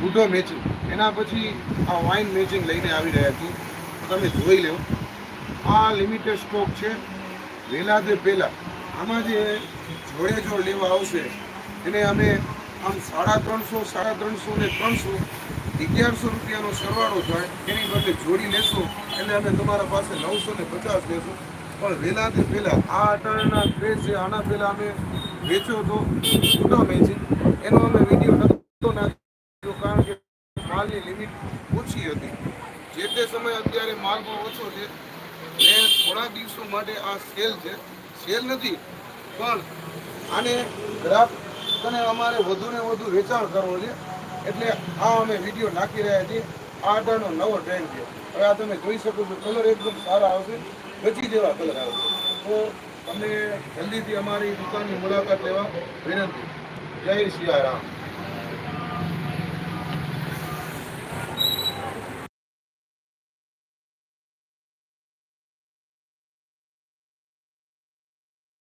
બુધો matching. એના પછી આ વાઇન મેચિંગ લઈને આવી રહ્યા છું. તમે જોઈ લો. આ લિમિટેડ સ્ટોક છે. વહેલા તે પહેલાં આમાં જે જોડે જોડ લેવા આવશે, એને અમે આમ સાડા ત્રણસો સાડા ત્રણસો ને ત્રણસો, અગિયારસો રૂપિયાનો સરવાળો થાય. એની બદલે જોડી લેશો. એટલે અમે તમારા પાસે નવસો ને પચાસ લેશું. પણ વહેલા તે પહેલાં આ અટાણાના ક્રેઝ છે. આના પહેલાં અમે વેચ્યો હતો. છૂટો મેચિંગ એનો અમે વીડિયો નહોતો નાખ્યો કારણ કે માલની લિમિટ ઓછી હતી. જે તે સમયે અત્યારે માલ પણ ઓછો છે. ને થોડા દિવસો માટે આ સેલ છે. સેલ નથી, પણ આને ગ્રાહક અને અમારે વધુ ને વધુ વેચાણ કરવો છે. એટલે આ અમે વીડિયો નાખી રહ્યા છીએ. આ અઢારનો નવો ટ્રેન્ડ છે. હવે આ તમે જોઈ શકો છો કલર એકદમ સારા આવશે. બચી જેવા કલર આવશે. તો તમને જલ્દીથી અમારી દુકાનની મુલાકાત લેવા વિનંતી. જય સિયારામ